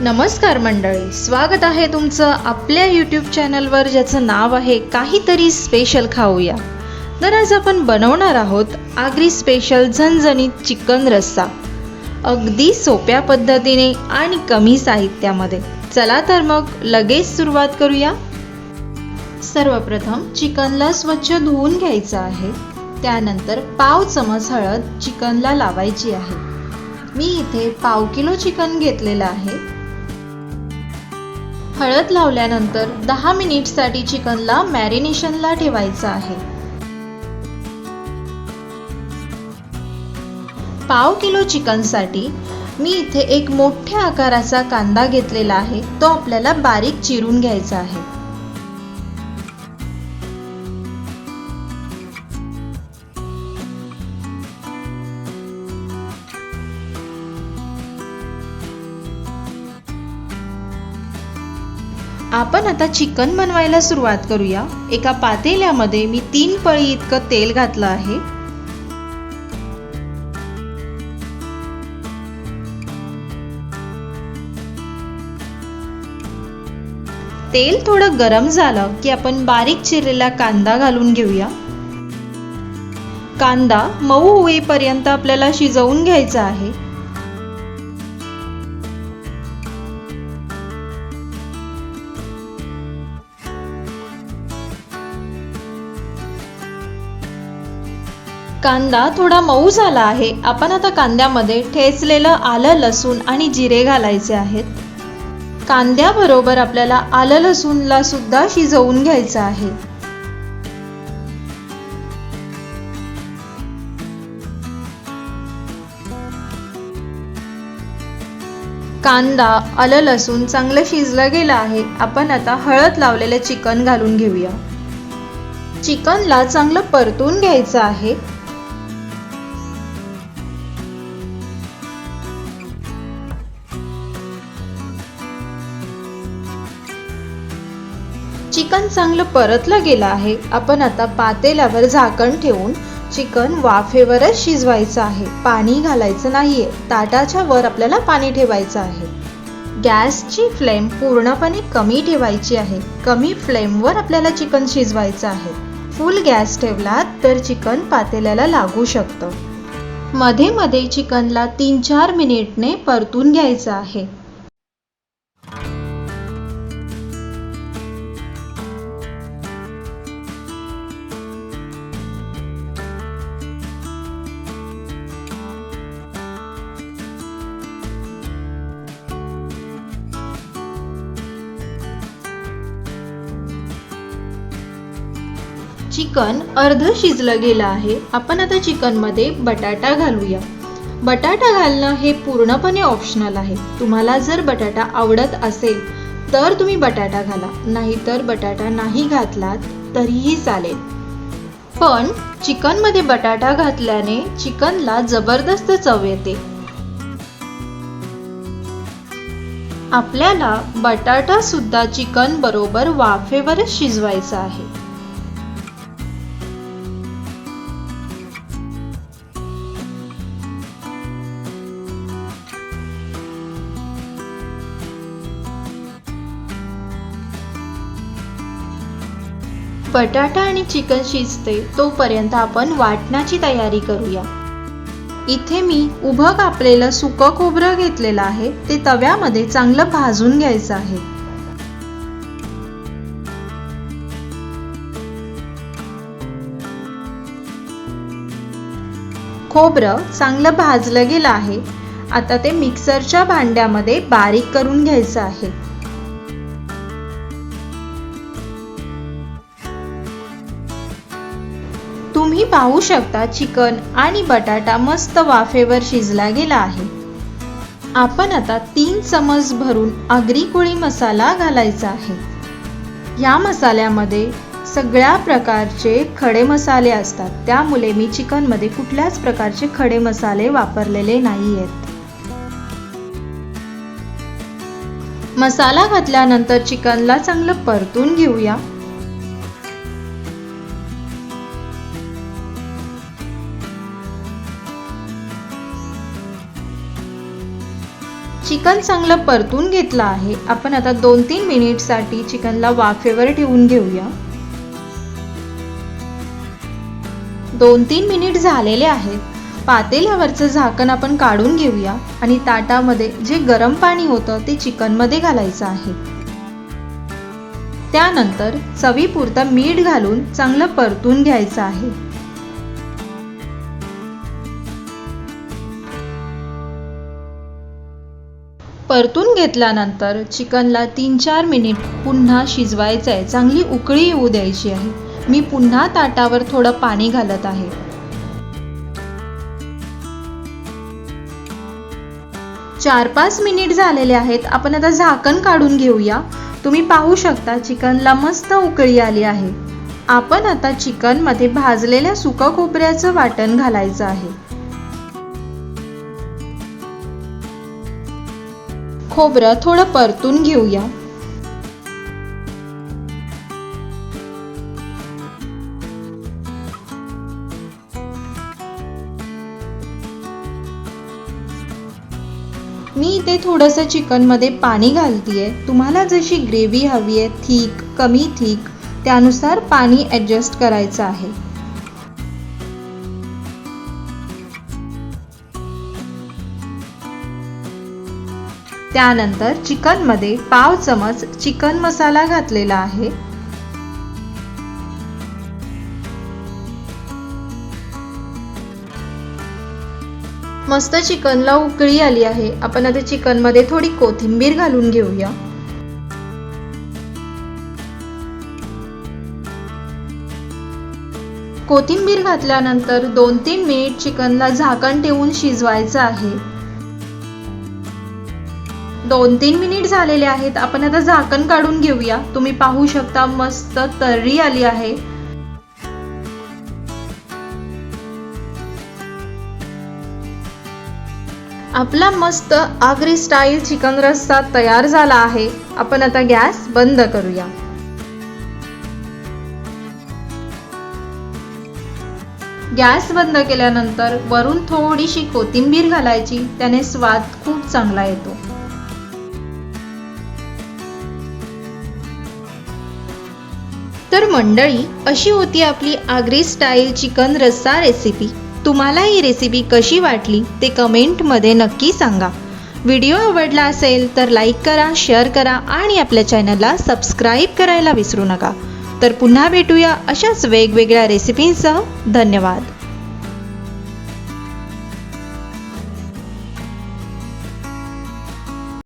नमस्कार मंडळी स्वागत आहे तुमचं आपल्या यूट्यूब चॅनलवर ज्याचं नाव आहे काहीतरी स्पेशल खाऊया. तर आज आपण बनवणार आहोत आगरी स्पेशल झणझणीत चिकन रस्सा. अगदी सोप्या पद्धतीने आणि कमी साहित्यामध्ये. चला तर मग लगेच सुरुवात करूया. सर्वप्रथम चिकनला स्वच्छ धुवून घ्यायचं आहे. त्यानंतर पाव चमच हळद चिकनला लावायची आहे. मी इथे पाव किलो चिकन घेतलेलं आहे. हळद लावल्यानंतर दहा मिनिटसाठी चिकनला मॅरिनेशनला ठेवायचं आहे. पाव किलो चिकनसाठी मी इथे एक मोठ्या आकाराचा कांदा घेतलेला आहे. तो आपल्याला बारीक चिरून घ्यायचा आहे. आपण आता चिकन बनवायला सुरुवात करूया. एका पातेल्यामध्ये मी तीन पळी इतकं तेल घातलं आहे. तेल थोडं गरम झालं की आपण बारीक चिरलेला कांदा घालून घेऊया. कांदा मऊ होईपर्यंत आपल्याला शिजवून घ्यायचा आहे. कांदा थोडा मऊ झाला आहे. आपण आता कांद्यामध्ये ठेचलेलं आलं लसूण आणि जिरे घालायचे आहेत. कांद्याबरोबर आपल्याला आलं लसूणला सुद्धा शिजवून घ्यायचं आहे. कांदा आलं लसूण चांगलं शिजलं गेलं आहे. आपण आता हळद लावलेलं चिकन घालून घेऊया. चिकनला चांगलं परतून घ्यायचं आहे. चिकन चांगलं परतलं गेलं आहे. आपण आता पातेल्यावर झाकण ठेवून चिकन वाफेवरच शिजवायचं आहे. पाणी घालायचं नाहीये. ताटाच्या वर आपल्याला पाणी ठेवायचं आहे. गॅसची फ्लेम पूर्णपणे कमी ठेवायची आहे. कमी फ्लेमवर आपल्याला चिकन शिजवायचं आहे. फुल गॅस ठेवला तर चिकन पातेल्याला लागू शकतं. मध्ये मध्ये चिकनला तीन चार मिनिटने परतून घ्यायचं आहे. चिकन अर्ध शिजलं गेलं आहे. आपण आता चिकनमध्ये बटाटा घालूया. बटाटा घालणं हे पूर्णपणे ऑप्शनल आहे. तुम्हाला जर बटाटा आवडत असेल तर तुम्ही बटाटा घाला. नाहीतर बटाटा नाही घातलात तरीही चालेल. पण चिकनमध्ये बटाटा घातल्याने चिकनला जबरदस्त चव येते. आपल्याला बटाटा सुद्धा चिकन बरोबर वाफेवरच शिजवायचा आहे. बटाटा आणि चिकन शिजते तोपर्यंत आपण वाटणाची तयारी करूया. इथे मी उभं कापलेलं सुकं खोबरं घेतलेलं आहे ते तव्यामध्ये चांगलं भाजून घ्यायचं आहे. खोबरं चांगलं भाजलं गेलं आहे आता ते मिक्सरच्या भांड्यामध्ये बारीक करून घ्यायचं आहे. तुम्ही पाहू शकता चिकन आणि बटाटा मस्त वाफेवर शिजला गेला आहे. आपण आता तीन चमच भरून आगरी कोळी मसाला घालायचा आहे. या मसाल्यामध्ये सगळ्या प्रकारचे खडे मसाले असतात. त्यामुळे मी चिकनमध्ये कुठल्याच प्रकारचे खडे मसाले वापरलेले नाही आहेत मसाला घातल्यानंतर चिकनला चांगलं परतून घेऊया. चिकन चांगलं परतून घेतलं आहे. आपण आता दोन तीन मिनिटसाठी चिकनला वाफेवर ठेवून घेऊया. दोन तीन मिनिट झालेले आहेत. पातेल्यावरचं झाकण आपण काढून घेऊया आणि ताटामध्ये जे गरम पाणी होतं ते चिकनमध्ये घालायचं आहे. त्यानंतर चवीपुरतं मीठ घालून चांगलं परतून घ्यायचं आहे. परतून घेतल्यानंतर चिकनला तीन चार मिनिट पुन्हा शिजवायचं आहे चांगली उकळी येऊ द्यायची आहे. मी पुन्हा ताटावर थोडं पाणी घालत आहे. चार पाच मिनिट झालेले आहेत. आपण आता झाकण काढून घेऊया. तुम्ही पाहू शकता चिकनला मस्त उकळी आली आहे. आपण आता चिकनमध्ये भाजलेल्या सुका खोबऱ्याचं वाटण घालायचं आहे. खोबरं थोडं परतून घेऊया. मी इथे थोडंसं चिकनमध्ये पाणी घालतीये. तुम्हाला जशी ग्रेव्ही हवी आहे थीक कमी थीक त्यानुसार पाणी ॲडजस्ट करायचं आहे. त्यानंतर चिकनमध्ये पाव चमच चिकन मसाला घातलेला आहे. मस्त चिकनला उकळी आली आहे. आपण आता चिकनमध्ये थोडी कोथिंबीर घालून घेऊया. कोथिंबीर घातल्यानंतर दोन तीन मिनिट चिकनला झाकण ठेवून शिजवायचं आहे. दोन तीन मिनिट झालेले आहेत. आपण आता झाकण काढून घेऊया. तुम्ही पाहू शकता मस्त तर्री आली आहे. आपला मस्त आगरी स्टाईल चिकन रस्सा तयार झाला आहे. आपण आता गॅस बंद करूया. गॅस बंद केल्यानंतर वरून थोडीशी कोथिंबीर घालायची. त्याने स्वाद खूप चांगला येतो. तर मंडळी अशी होती आपली आगरी स्टाईल चिकन रस्सा रेसिपी तुम्हाला ही रेसिपी कशी वाटली ते कमेंटमध्ये नक्की सांगा. व्हिडिओ आवडला असेल तर लाईक करा शेअर करा आणि आपल्या चॅनलला सबस्क्राईब करायला विसरू नका. तर पुन्हा भेटूया अशाच वेगवेगळ्या रेसिपींसह धन्यवाद.